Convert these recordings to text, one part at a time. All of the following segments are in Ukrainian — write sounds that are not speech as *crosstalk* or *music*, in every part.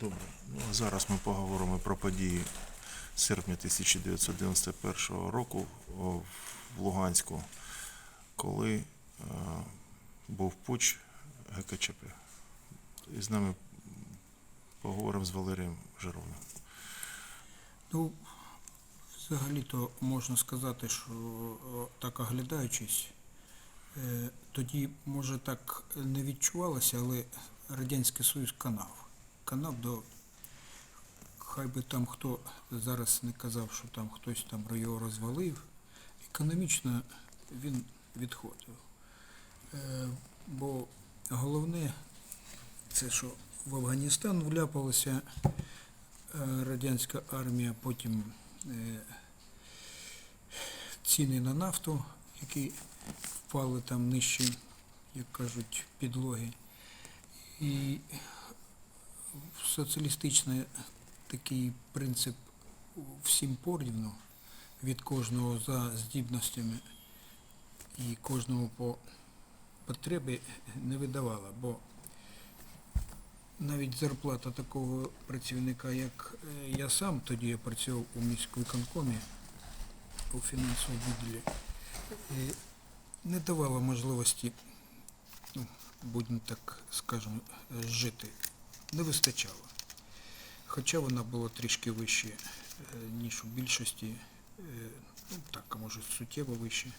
Добре. Ну, а зараз ми поговоримо про події серпня 1991 року в Луганську, коли е, був путч ГКЧП. І з нами поговоримо з Валерієм Жировним. Ну, взагалі-то можна сказати, що так оглядаючись, е, тоді, може, так не відчувалося, але Радянський Союз канав. Канав до. Хай би там хто зараз не казав, що там хтось там його розвалив, економічно він відходив. Е, Бо головне, це що в Афганістан вляпалася е, радянська армія, потім е, ціни на нафту, які впали там нижче, як кажуть, підлоги. І соціалістичний такий принцип всім порівну від кожного за здібностями і кожного по потребі не видавала, бо навіть зарплата такого працівника, як е, я сам, тоді я працював у міськвиконкомі у фінансовому відділі, е, не давала можливості, ну, будемо так скажемо, жити. Не вистачало. Хоча вона була трішки вище, е, ніж у більшості, е, ну так, а може суттєво вище.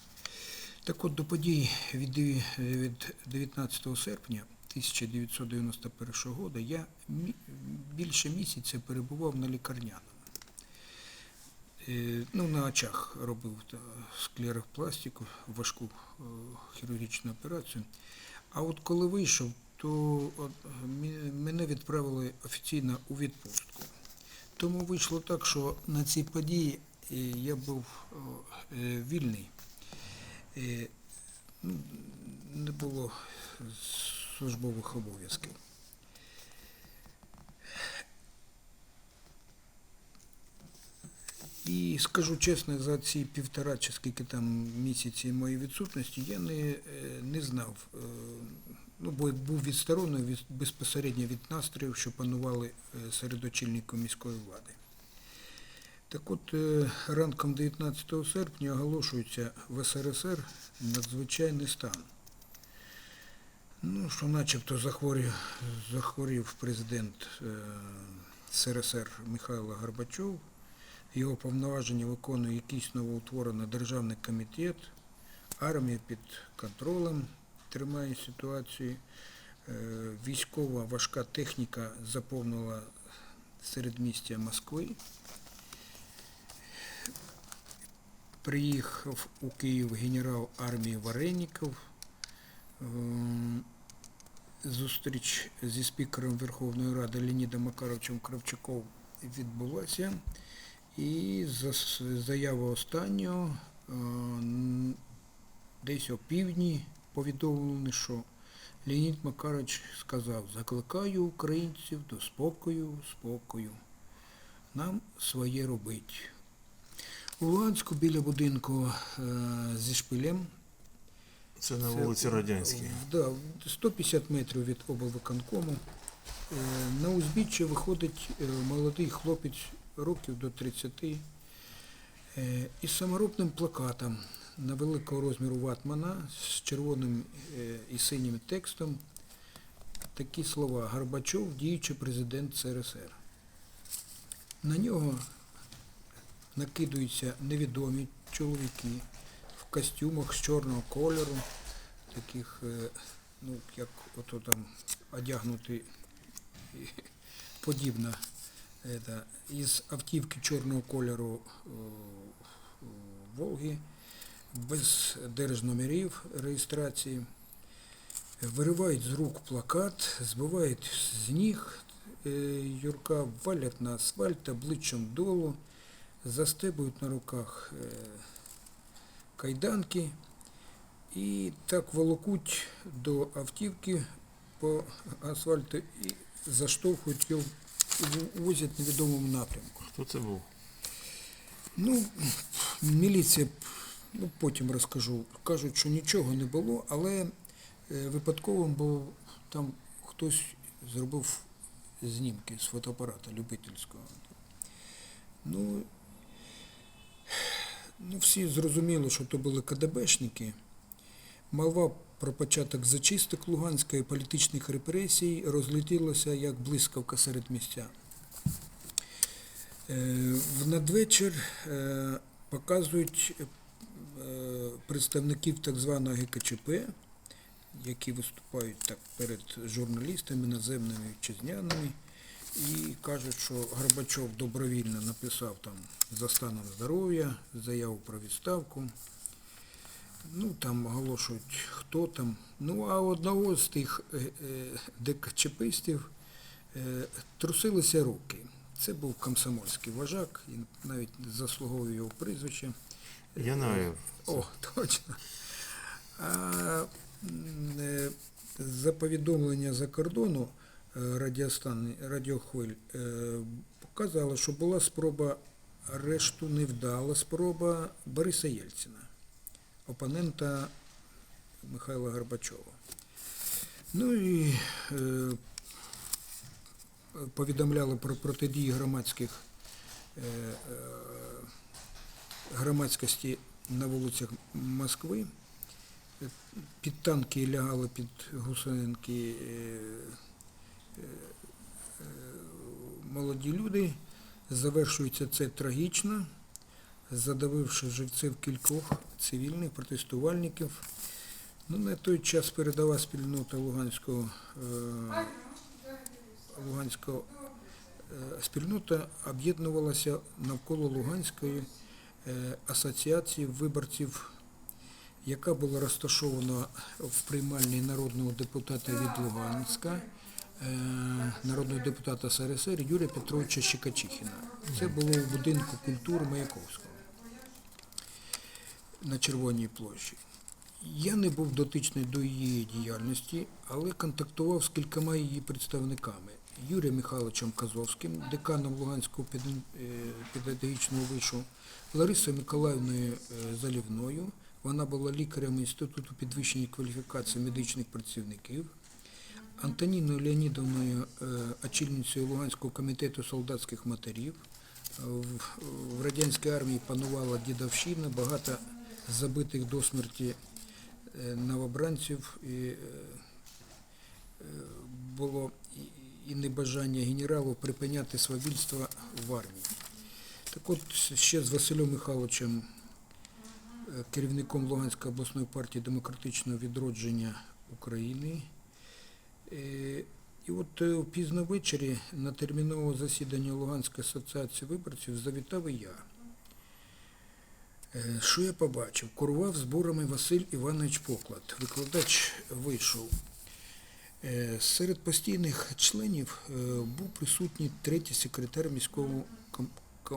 Так от до подій від 19 серпня 1991 року я більше місяця перебував на лікарняному. Е, Ну, на очах робив та, склерохпластику, важку хірургічну операцію. А от коли вийшов, то мене відправили офіційно у відпустку. Тому вийшло так, що на цій події е, я був е, вільний. Е, ну, не було службових обов'язків. І скажу чесно, за ці півтора чи скільки там місяці моєї відсутності я не, не знав. Ну, бо був відсторонений від, безпосередньо від настроїв, що панували е, серед очільників міської влади. Так от, е, ранком 19 серпня оголошується в СРСР надзвичайний стан. Ну, що начебто захворів, захворів президент е, СРСР Михайло Горбачов, його повноваження виконує якийсь новоутворений державний комітет, армія під контролем тримає ситуацію, е, військова важка техніка заповнила середмістя Москви. Приїхав у Київ генерал армії Вареніков. Ем, Зустріч зі спікером Верховної Ради Леонідом Макаровичем Кравчуком відбулася. І за заява останнього е, десь о півдні повідомлено, що Леонід Макарович сказав, закликаю українців до спокою, спокою. Нам своє робить. У Луганську біля будинку е, зі шпилем Це на вулиці Радянській. е, Да, 150 метрів від облвиконкому. Е, На узбіччя виходить е, молодий хлопець років до 30 е, із саморобним плакатом на великого розміру ватмана з червоним е, і синім текстом. Такі слова Горбачов, діючий президент СРСР. На нього накидуються невідомі чоловіки в костюмах з чорного кольору, таких, е, ну, як ото там одягнути подібно. Із автівки чорного кольору Волги, без держномерів реєстрації. Виривають з рук плакат, збивають з ніг е, Юрка, валять на асфальт обличчям долу, застебують на руках е, кайданки і так волокуть до автівки по асфальту і заштовхують його возять в невідомому напрямку. Хто це був? Ну, міліція, ну потім розкажу, кажуть, що нічого не було, але е, випадковим був там хтось зробив знімки з фотоапарата любительського. Ну, ну, всі зрозуміли, що то були КДБшники. Молва про початок зачисток Луганська і політичних репресій розлетілася як блискавка серед містян. Е, В надвечір е, показують представників так званого ГКЧП, які виступають так перед журналістами, наземними вітчизняними, і кажуть, що Горбачов добровільно написав там за станом здоров'я, заяву про відставку. Ну, там оголошують, хто там. Ну, а одного з тих е, е, ДКЧПистів е, трусилися руки. Це був комсомольський вожак, він навіть заслуговує його прізвище. Янаєв. О, точно. А, е, за повідомлення за кордону е, радіостан, радіохвиль е, показало, що була спроба арешту, невдала спроба Бориса Єльцина, опонента Михайла Горбачова. Ну і повідомляли про протидії громадських громадськості на вулицях Москви. Під танки лягали під гусенки е, е, е, молоді люди. Завершується це трагічно, задавивши живців кількох цивільних протестувальників. Ну, на той час передова спільнота Луганського, Луганського спільнота об'єднувалася навколо Луганської асоціації виборців, яка була розташована в приймальні народного депутата від Луганська, е, народного депутата СРСР Юрія Петровича Щекачихіна. Це було у будинку культури Маяковського на Червоній площі. Я не був дотичний до її діяльності, але контактував з кількома її представниками. Юрієм Михайловичем Казовським, деканом Луганського е, педагогічного вишу, Ларисою Миколаївною е, Залівною. Вона була лікарем Інституту підвищення кваліфікації медичних працівників. Антоніною Леонідовною, е, очільницею Луганського комітету солдатських матерів. В, радянській армії панувала дідовщина, багато забитих до смерті новобранців. І, було і- небажання генералу припиняти свавільство в армії. Так от ще з Василем Михайловичем, е, керівником Луганської обласної партії демократичного відродження України. Е, І от е, пізно ввечері на термінове засідання Луганської асоціації виборців завітав і я. Що я побачив? Курував зборами Василь Іванович Поклад. Викладач вийшов. Е, Серед постійних членів е, був присутній третій секретар міського, е,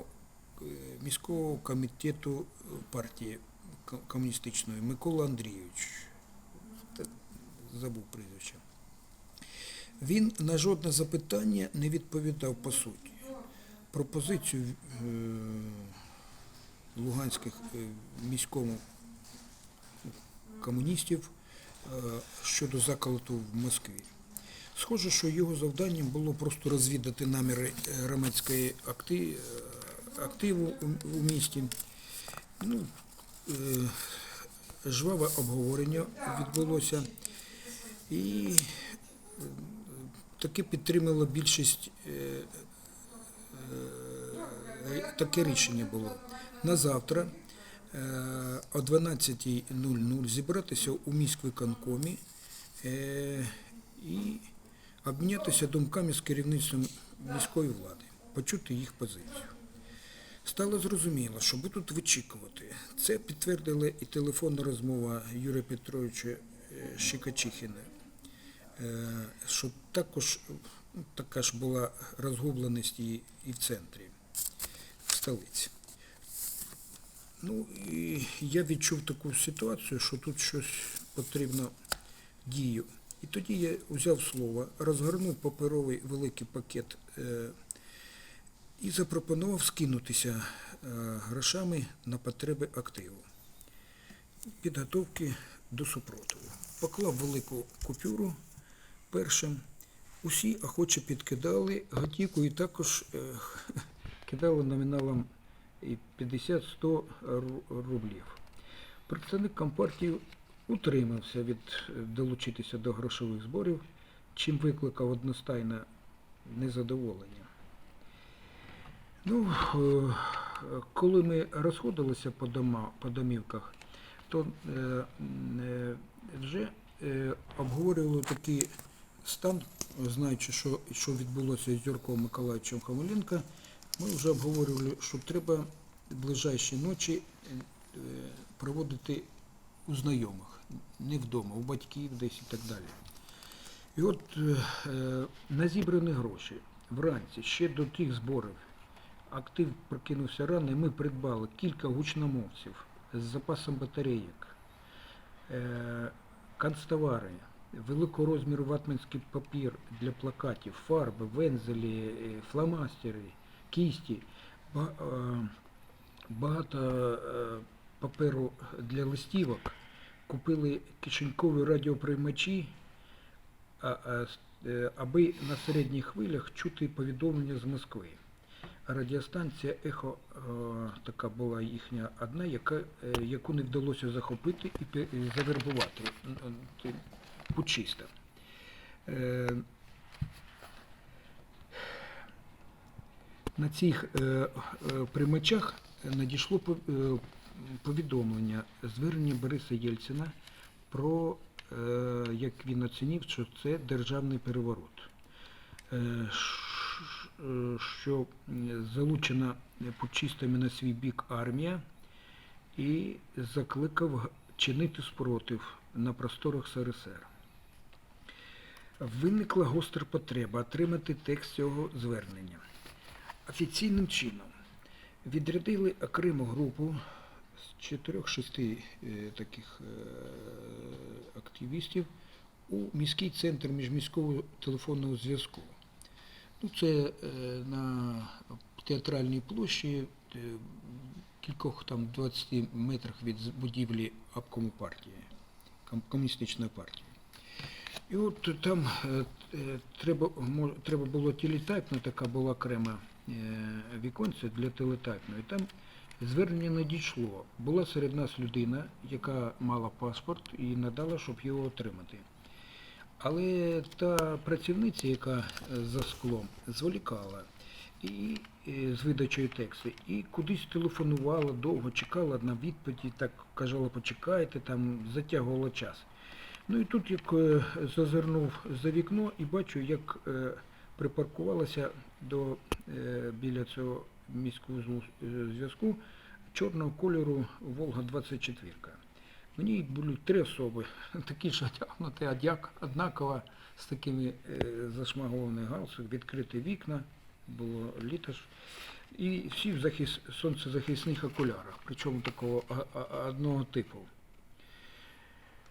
міського комітету партії комуністичної Микола Андрійович. Забув прізвище. Він на жодне запитання не відповідав по суті. Пропозицію луганських міському комуністів щодо заколоту в Москві. Схоже, що його завданням було просто розвідати наміри е, громадської е, активу у- місті. Ну, е, жваве обговорення відбулося. І е, таки підтримала більшість, е, е, таке рішення було. На завтра е, о 12.00 зібратися у міськвиконкомі е, і обмінятися думками з керівництвом міської влади, почути їх позицію. Стало зрозуміло, що будуть вичікувати. Це підтвердила і телефонна розмова Юрія Петровича е, Щекачихіна, е, що також така ж була розгубленість і в центрі, в столиці. Ну і я відчув таку ситуацію, що тут щось потрібно дію. І тоді я взяв слово, розгорнув паперовий великий пакет е, і запропонував скинутися е, грошами на потреби активу. Підготовки до супротиву. Поклав велику купюру першим усі охоче підкидали готівку і також е, *laughs* кидали номіналом і 50-100 рублів. Представник Компартії утримався від е, долучитися до грошових зборів, чим викликав одностайне незадоволення. Ну, е, коли ми розходилися по, дома, по домівках, то е, вже обговорювали такий стан, знаючи, що, що відбулося з Юрком Миколаївичем Хамоленко, ми вже обговорювали, що треба в ближайші ночі е, проводити у знайомих, не вдома, у батьків десь і так далі. І от е, е, на зібрані гроші вранці ще до тих зборів актив прокинувся рано, і ми придбали кілька гучномовців з запасом батарейок, канцтовари, великого розміру ватманський папір для плакатів, фарби, вензелі, фломастери, кісті, е, багато е, паперу для листівок, купили кишенькові радіоприймачі, е, аби на середніх хвилях чути повідомлення з Москви. Радіостанція Ехо така була їхня одна, яка, яку не вдалося захопити і завербувати пучиста. На цих е, е, надійшло е, повідомлення звернення Бориса Єльцина про, як він оцінив, що це державний переворот. Що залучена пучистами на свій бік армія і закликав чинити спротив на просторах СРСР. Виникла гостра потреба отримати текст цього звернення. Офіційним чином відрядили окрему групу з 4-6 е, таких е, активістів у міський центр міжміського телефонного зв'язку. Ну, це е, на театральній площі, кількох там 20 метрах від будівлі обкому партії, комуністичної партії. І от там треба, треба було телетайпна, така була окрема віконце для телетайпної. Там звернення надійшло. Була серед нас людина, яка мала паспорт і надала, щоб його отримати. Але та працівниця, яка е, за склом, зволікала і, е, з видачею тексту, і кудись телефонувала, довго чекала на відповіді, так казала, почекайте, там затягувала час. Ну і тут як е, зазирнув за вікно і бачу, як е, припаркувалася до, е, біля цього міського е, зв'язку чорного кольору Волга-24. Мені були три особи, *laughs* такі ж одягнуті, однаково, з такими е, зашмагованими галсами, відкриті вікна, було літо ж. І всі в захис, сонцезахисних окулярах, причому такого одного типу.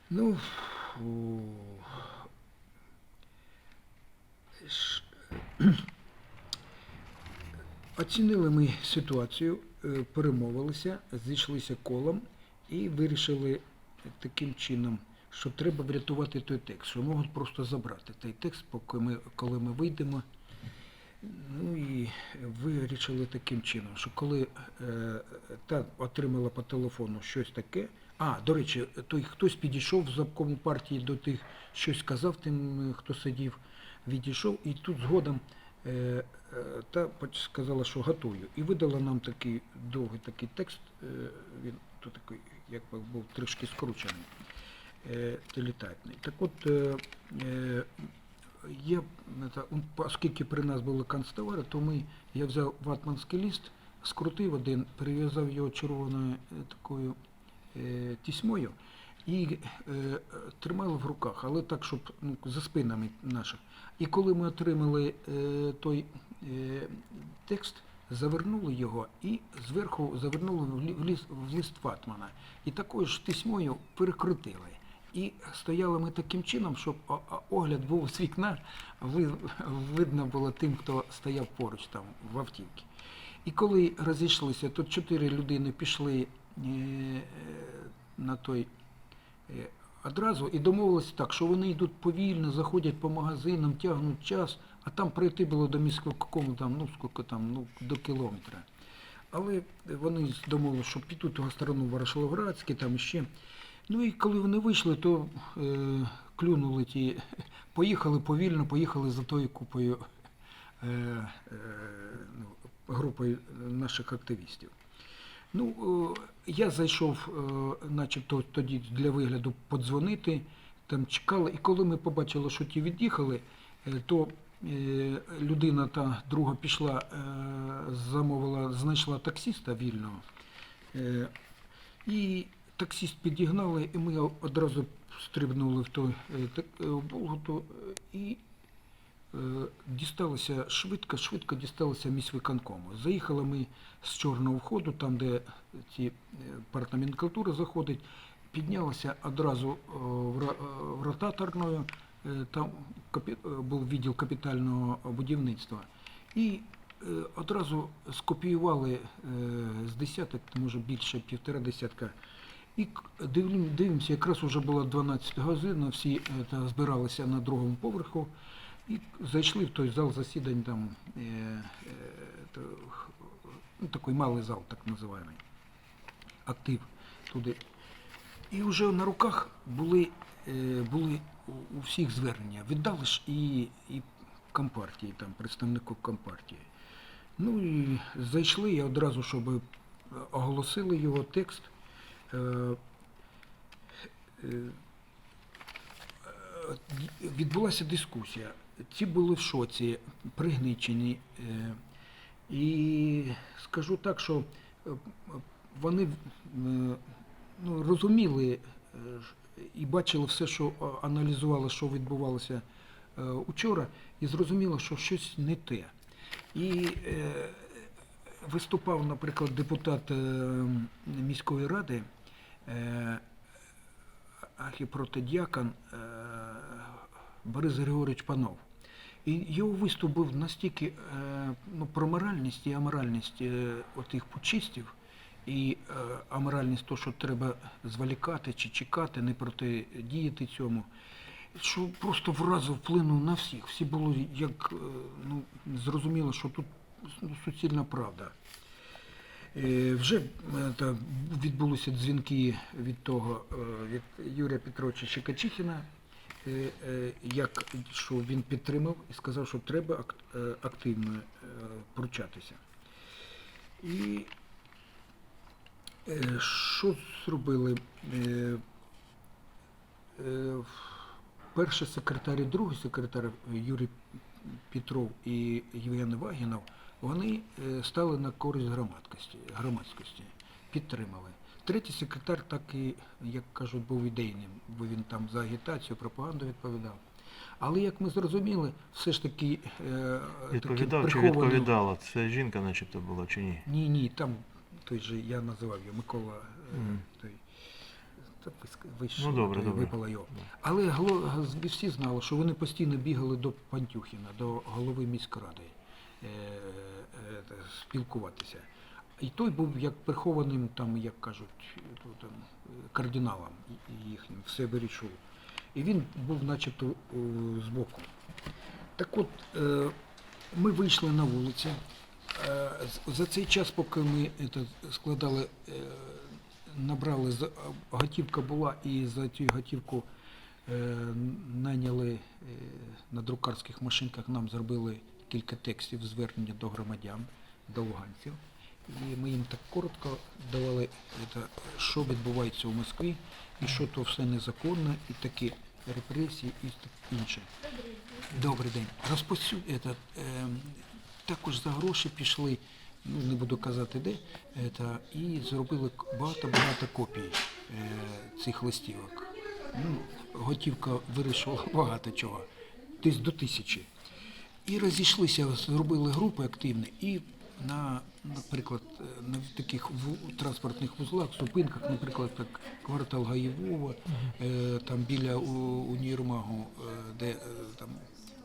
Ну, Оцінили ми ситуацію, е, перемовилися, зійшлися колом і вирішили таким чином, що треба врятувати той текст, що можуть просто забрати той текст, поки ми, коли ми вийдемо. Ну і вирішили таким чином, що коли е, та отримала по телефону щось таке. А, до речі, той хтось підійшов з обкому партії до тих, щось сказав тим, е, хто сидів, відійшов, і тут згодом та сказала, що готую. І видала нам такий довгий такий текст, е, він тут такий, якби був трішки скручений, е, телетайпний. Так от, е, е, е, м, оскільки при нас були канцтовари, то ми, я взяв ватманський ліст, скрутив один, перев'язав його червоною е, такою е, тісьмою і е, тримали в руках, але так, щоб ну, за спинами наших. І коли ми отримали е, той е, текст, завернули його і зверху завернули в, ліс, в лист Ватмана. І такою ж тісьмою перекрутили. І стояли ми таким чином, щоб огляд був з вікна, видно було тим, хто стояв поруч там в автівці. І коли розійшлися, то чотири людини пішли е, на той одразу і домовилися так, що вони йдуть повільно, заходять по магазинам, тягнуть час, а там прийти було до міського там, ну скільки там, ну до кілометра. Але вони домовилися, що підуть у сторону Ворошиловградське, там ще. Ну і коли вони вийшли, то е, клюнули ті, *laughs* поїхали повільно, поїхали за тою купою е, е, ну, групою наших активістів. Ну, е, я зайшов, е, начебто тоді для вигляду подзвонити, там чекали, і коли ми побачили, що ті від'їхали, е, то людина та друга пішла, замовила, знайшла таксіста вільного. І таксіст підігнали, і ми одразу стрибнули в той Болгуту і е, дісталося швидко, швидко дісталося міськвиконкому. Заїхали ми з чорного входу, там, де ці е, партноменклатура заходить, піднялися одразу е, в ротаторною, там був відділ капітального будівництва. І одразу скопіювали з десяток, може більше півтора десятка. І дивимося, якраз вже була 12 година, всі збиралися на другому поверху і зайшли в той зал засідань, там е, е, ну, такий малий зал, так називаємий, актив туди. І вже на руках були, е, були у- всіх звернення. Віддали ж і, і компартії, там, представнику компартії. Ну і зайшли і одразу, щоб оголосили його текст. Е, е, відбулася дискусія. Ці були в шоці, пригничені. е, І скажу так, що е, вони е, ну, розуміли і бачили все, що аналізували, що відбувалося учора, і зрозуміло, що щось не те. І виступав, наприклад, депутат міської ради архіпротодіакон е, Борис Григорович Панов. І його виступ був настільки е, ну, про моральність і аморальність е, отих пучистів, і е, аморальність то, що треба зволікати чи чекати, не протидіяти цьому, що просто вразу вплинув на всіх. Всі були як ну, зрозуміло, що тут ну, суцільна правда. Вже відбулися дзвінки від того, від Юрія Петровича Щекачихіна, е, як що він підтримав і сказав, що треба е, активно е, пручатися. І е, що зробили? Е, е, Перший секретар і другий секретар Юрій Петров і Євген Вагінов, вони е, стали на користь громадськості, підтримали. Третій секретар так і, як кажуть, був ідейним, бо він там за агітацію, пропаганду відповідав. Але як ми зрозуміли, все ж таки е, Відповідав чи відповідала? Це жінка начебто була чи ні? ні, ні, там той же я називав його Микола. Мгм. Той, та ви ск- ви ж, Ну, добре, той, добре. випало його. Але всі знали, що вони постійно бігали до Пантюхіна, до голови міськради е, е, спілкуватися. І той був як прихованим, там, як кажуть, там, е, кардиналом їхнім, все вирішував. І він був начебто збоку. Так от, е, ми вийшли на вулиці. Е, За цей час, поки ми складали, е, набрали, готівка була, і за цю готівку е, наняли е, на друкарських машинках, нам зробили кілька текстів звернення до громадян, до луганців. І ми їм так коротко давали, що відбувається у Москві, і що то все незаконно, і такі репресії, і інше. Добрий день. Розпосю... Это, е, також за гроші пішли, ну не буду казати де, это, і зробили багато-багато копій е, цих листівок. Ну, готівка вирішила *laughs* багато чого, десь до тисячі. І розійшлися, зробили групи активні і на, наприклад, е, на таких транспортних вузлах, зупинках, наприклад, так, квартал Гаєвова, е, там біля у- універмагу, е, де там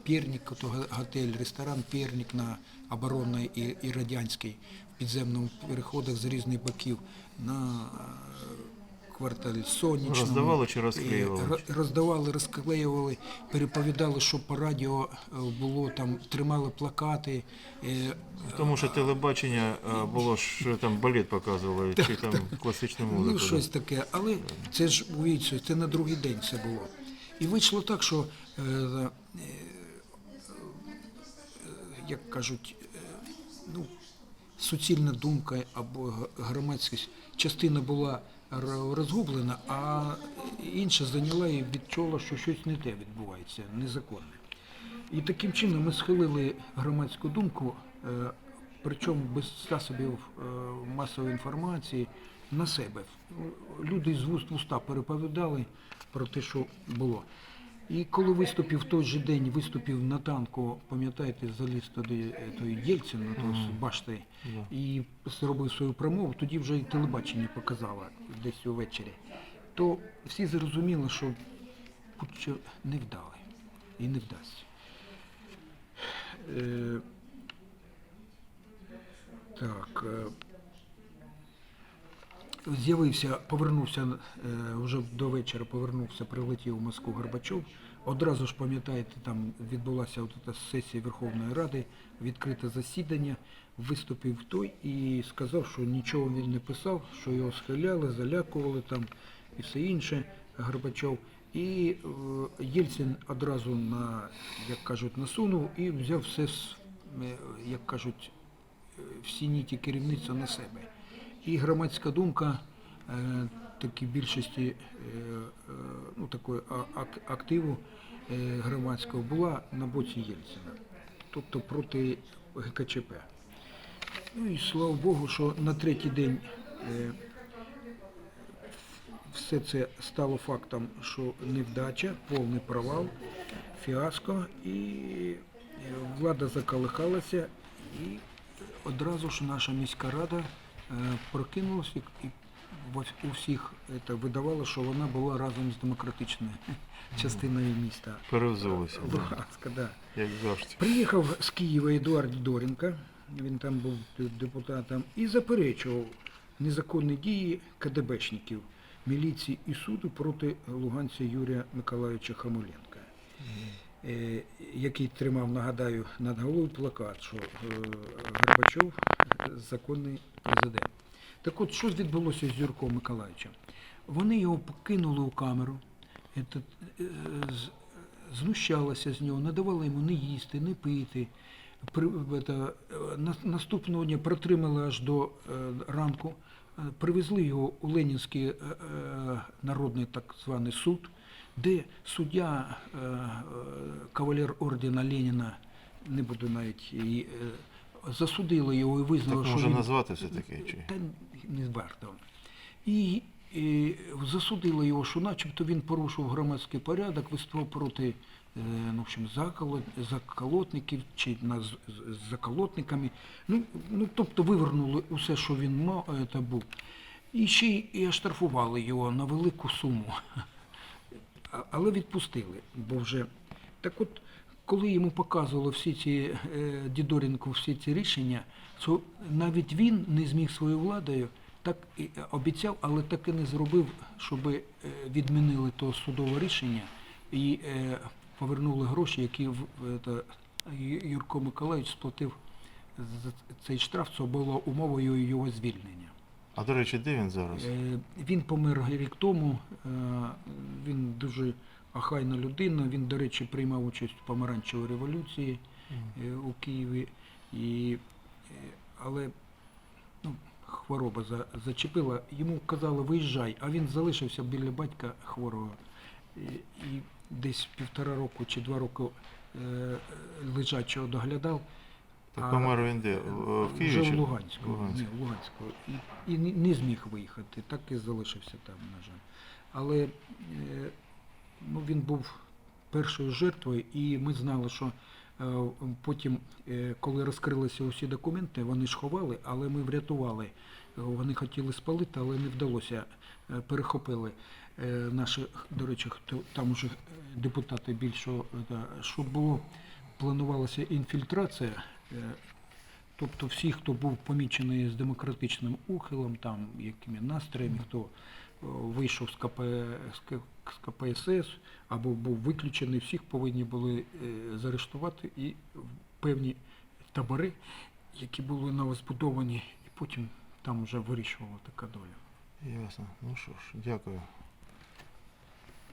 Перник, то готель, ресторан Перник на оборонний і, і радянський в підземному переходах з різних боків на кварталі Сонячному. Роздавали чи розклеювали? Роздавали, розклеювали, переповідали, що по радіо е, було там, тримали плакати. е, Тому що телебачення е, було що там балет показували, чи там класичну музику. Ну, щось таке. Але це ж уявіть, це на другий день це було. І вийшло так, що, як кажуть, ну, суцільна думка або громадськість частина була розгублена, а інша зайняла і відчула, що щось не те відбувається, незаконне. І таким чином ми схилили громадську думку, е, причому без засобів е, масової інформації, на себе. Люди з вуст в уста переповідали про те, що було. І коли виступив в той же день, виступив на танку, пам'ятаєте, заліз туди е, той Єльцин, на той з башти, і зробив свою промову, тоді вже і телебачення показало десь увечері, то всі зрозуміли, що путч не вдали і не вдасться. Е, так. З'явився, повернувся е, вже до вечора, повернувся, прилетів у Москву Горбачов. Одразу ж пам'ятаєте, там відбулася ця сесія Верховної Ради, відкрите засідання, виступив той і сказав, що нічого він не писав, що його схиляли, залякували там і все інше Горбачов. І е, Єльцин одразу на, як кажуть, насунув і взяв все, е, як кажуть, всі ніті керівництва на себе. І громадська думка е, такі більшості е, е, ну, такої активу громадського була на боці Єльцина, тобто проти ГКЧП. Ну і слава Богу, що на третій день все це стало фактом, що невдача, повний провал, фіаско, і влада заколихалася, і одразу ж наша міська рада прокинулася і у всіх це, видавала, що вона була разом з демократичною частиною міста. Перевзулися, Луганська, да. як завжди. Приїхав з Києва Едуард Доренко, він там був депутатом, і заперечував незаконні дії КДБшників, міліції і суду проти луганця Юрія Миколаївича Хамуленка, е, який тримав, нагадаю, над головою плакат, що е, Горбачов законний президент. Так от, що відбулося з Юрком Миколаївичем? Вони його покинули у камеру, е, з- нього, не давала йому не їсти, не пити. Е, наступного дня протримали аж до е, ранку, Е, привезли його у Ленінський е, е, народний так званий суд, де суддя, е, е, кавалер ордена Леніна, не буду навіть і, е, засудила його і визнала, Так що може він назвати все-таки? Чи? та не варто. І, і засудили його, що начебто він порушив громадський порядок, виступав проти е, ну, в общем, заколот, заколотників чи на, з, заколотниками. Ну, ну, тобто вивернули усе, що він мав, е, та був. І ще й і оштрафували його на велику суму. Але відпустили, бо вже так от, коли йому показували всі ці е, всі ці рішення, то навіть він не зміг своєю владою так і е, обіцяв, але так і не зробив, щоб е, відмінили то судове рішення і повернули гроші, які Юрко Миколаївич сплатив за цей штраф, це було умовою його звільнення. А до речі, де він зараз? Е, Він помер рік тому. е, Він дуже ахайна людина. Він, до речі, приймав участь в помаранчевій революції е, у Києві. І, але ну, хвороба за- зачепила. Йому казали, виїжджай, а він залишився біля батька хворого. І, десь півтора року чи два роки лежачого доглядав. Так помер він де? В в Києві? вже в Луганську. Луганську. Ні, в Луганську. І, і не- зміг виїхати, так і залишився там, на жаль. Але е, ну, він був першою жертвою, і ми знали, що е, потім, е, коли розкрилися усі документи, вони ж ховали, але ми врятували. Е, Вони хотіли спалити, але не вдалося. Е, Перехопили е, наші, до речі, там уже е, депутати більшого, е, що було, планувалася інфільтрація. Е, Тобто всі, хто був помічений з демократичним ухилом, там, якими настроями, хто вийшов з, КП, з КПСС або був виключений, всіх повинні були е, заарештувати і певні табори, які були новозбудовані, і потім там вже вирішувала така доля. Ясно. Ну що ж, дякую.